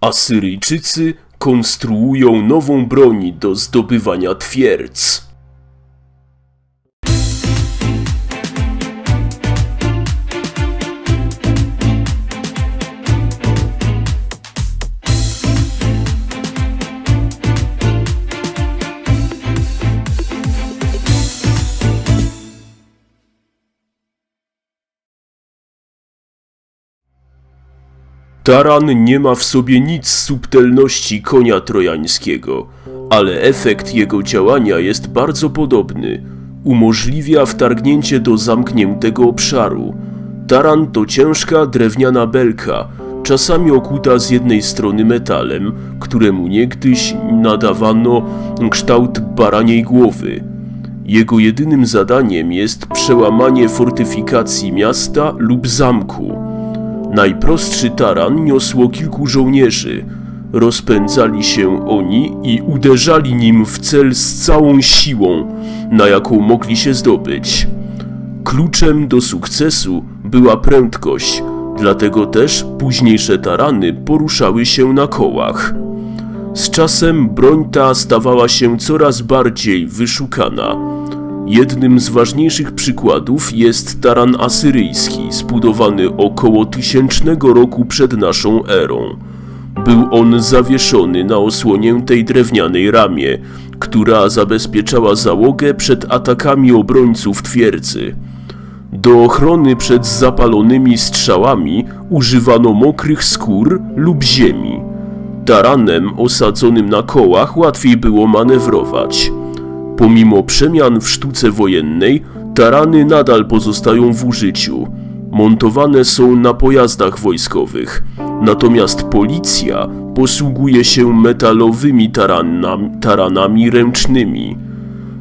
Asyryjczycy konstruują nową broń do zdobywania twierdz. Taran nie ma w sobie nic z subtelności konia trojańskiego, ale efekt jego działania jest bardzo podobny. Umożliwia wtargnięcie do zamkniętego obszaru. Taran to ciężka drewniana belka, czasami okuta z jednej strony metalem, któremu niegdyś nadawano kształt baraniej głowy. Jego jedynym zadaniem jest przełamanie fortyfikacji miasta lub zamku. Najprostszy taran niosło kilku żołnierzy. Rozpędzali się oni i uderzali nim w cel z całą siłą, na jaką mogli się zdobyć. Kluczem do sukcesu była prędkość, dlatego też późniejsze tarany poruszały się na kołach. Z czasem broń ta stawała się coraz bardziej wyszukana. Jednym z ważniejszych przykładów jest taran asyryjski, zbudowany około tysięcznego roku przed naszą erą. Był on zawieszony na osłoniętej drewnianej ramie, która zabezpieczała załogę przed atakami obrońców twierdzy. Do ochrony przed zapalonymi strzałami używano mokrych skór lub ziemi. Taranem osadzonym na kołach łatwiej było manewrować. Pomimo przemian w sztuce wojennej, tarany nadal pozostają w użyciu. Montowane są na pojazdach wojskowych. Natomiast policja posługuje się metalowymi taranami, taranami ręcznymi,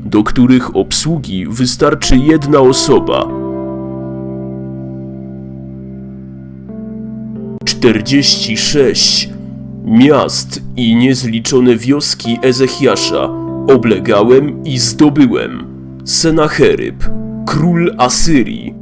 do których obsługi wystarczy jedna osoba. 46 miast i niezliczone wioski Ezechiasza oblegałem i zdobyłem. Senacheryb, król Asyrii,